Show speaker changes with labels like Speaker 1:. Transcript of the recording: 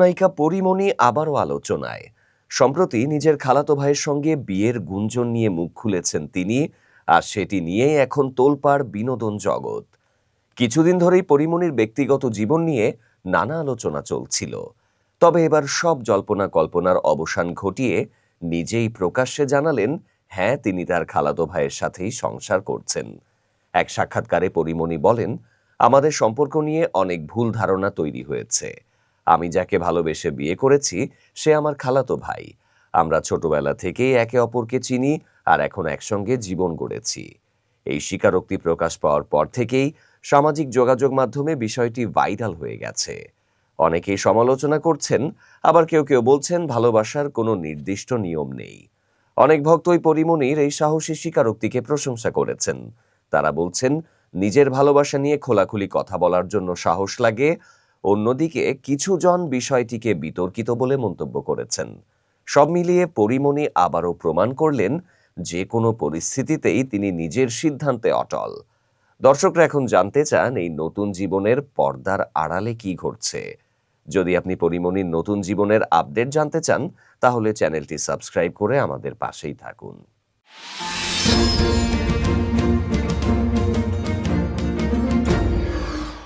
Speaker 1: নায়িকা পরিমণি আবারও আলোচনায়। সম্প্রতি নিজের খালাতো ভাইয়ের সঙ্গে বিয়ের গুঞ্জন নিয়ে মুখ খুলেছেন তিনি, আর সেটি নিয়েই এখন তোলপাড় বিনোদন জগৎ। কিছুদিন ধরেই পরিমণির ব্যক্তিগত জীবন নিয়ে নানা আলোচনা চলছিল। তবে এবার সব জল্পনা কল্পনার অবসান ঘটিয়ে নিজেই প্রকাশ্যে জানালেন হ্যাঁ তিনি তার খালাতো ভাইয়ের সাথেই সংসার করছেন। এক সাক্ষাৎকারে পরিমণি বলেন, আমাদের সম্পর্ক নিয়ে অনেক ভুল ধারণা তৈরি হয়েছে। আমি যাকে ভালোবেসে বিয়ে করেছি, সে আমার খালাতো ভাই। আমরা ছোটবেলা থেকেই একে অপরকে চিনি আর এখন একসঙ্গে জীবন গড়েছি। এই স্বীকারোক্তি প্রকাশ পাওয়ার পর থেকেই সামাজিক যোগাযোগ মাধ্যমে বিষয়টি ভাইরাল হয়ে গেছে। অনেকেই সমালোচনা করছেন, আবার কেউ কেউ বলছেন ভালোবাসার কোনো নির্দিষ্ট নিয়ম নেই। অনেক ভক্তই পরিমণির এই সাহসী স্বীকারোক্তিকে প্রশংসা করেছেন। তারা বলছেন, নিজের ভালোবাসা নিয়ে খোলাখুলি কথা বলার জন্য সাহস লাগে অন্যদিকে কিছু জন বিষয়টিকে বিতর্কিত বলে মন্তব্য করেছেন। সব মিলিয়ে পরিমণি আবারও প্রমাণ করলেন যে কোনো পরিস্থিতিতেই তিনি নিজের সিদ্ধান্তে অটল। দর্শকরা এখন জানতে চান এই নতুন জীবনের পর্দার আড়ালে কি ঘটছে। যদি আপনি পরিমণির নতুন জীবনের আপডেট জানতে চান, তাহলে চ্যানেলটি সাবস্ক্রাইব করে আমাদের পাশেই থাকুন।